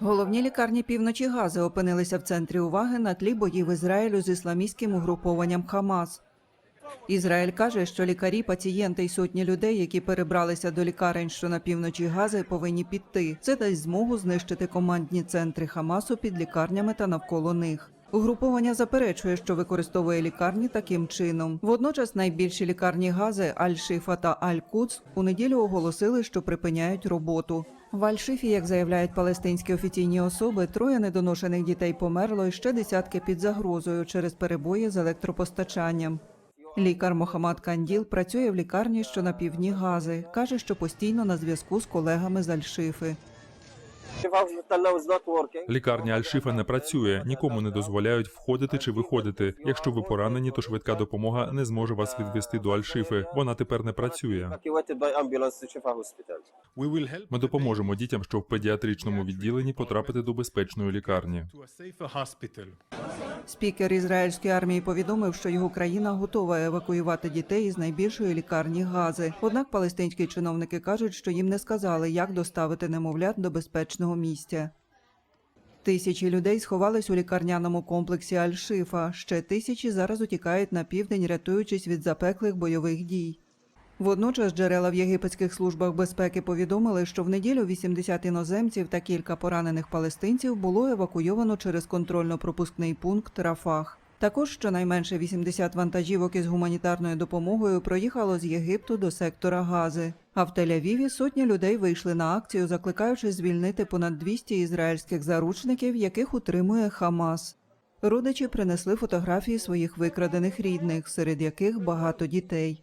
Головні лікарні півночі Гази опинилися в центрі уваги на тлі боїв Ізраїлю з ісламістським угрупованням Хамас. Ізраїль каже, що лікарі, пацієнти і сотні людей, які перебралися до лікарень, що на півночі Гази, повинні піти. Це дасть змогу знищити командні центри Хамасу під лікарнями та навколо них. Угруповання заперечує, що використовує лікарні таким чином. Водночас найбільші лікарні Гази Аль-Шифа та Аль-Куц у неділю оголосили, що припиняють роботу. В Аль-Шифі, як заявляють палестинські офіційні особи, троє недоношених дітей померло і ще десятки під загрозою через перебої з електропостачанням. Лікар Мохаммад Канділ працює в лікарні, що на півдні Гази. каже, що постійно на зв'язку з колегами з Аль-Шифи. Лікарня Альшифа не працює, нікому не дозволяють входити чи виходити. Якщо ви поранені, то швидка допомога не зможе вас відвести до Альшифи. Вона тепер не працює. Ми допоможемо дітям, що в педіатричному відділенні потрапити до безпечної лікарні. Спікер ізраїльської армії повідомив, що його країна готова евакуювати дітей із найбільшої лікарні Гази. Однак палестинські чиновники кажуть, що їм не сказали, як доставити немовлят до безпечного місця. Тисячі людей сховались у лікарняному комплексі Аль-Шифа. Ще тисячі зараз утікають на південь, рятуючись від запеклих бойових дій. Водночас джерела в єгипетських службах безпеки повідомили, що в неділю 80 іноземців та кілька поранених палестинців було евакуйовано через контрольно-пропускний пункт Рафах. Також щонайменше 80 вантажівок із гуманітарною допомогою проїхало з Єгипту до сектора Гази. А в Тель-Авіві сотні людей вийшли на акцію, закликаючи звільнити понад 200 ізраїльських заручників, яких утримує Хамас. Родичі принесли фотографії своїх викрадених рідних, серед яких багато дітей.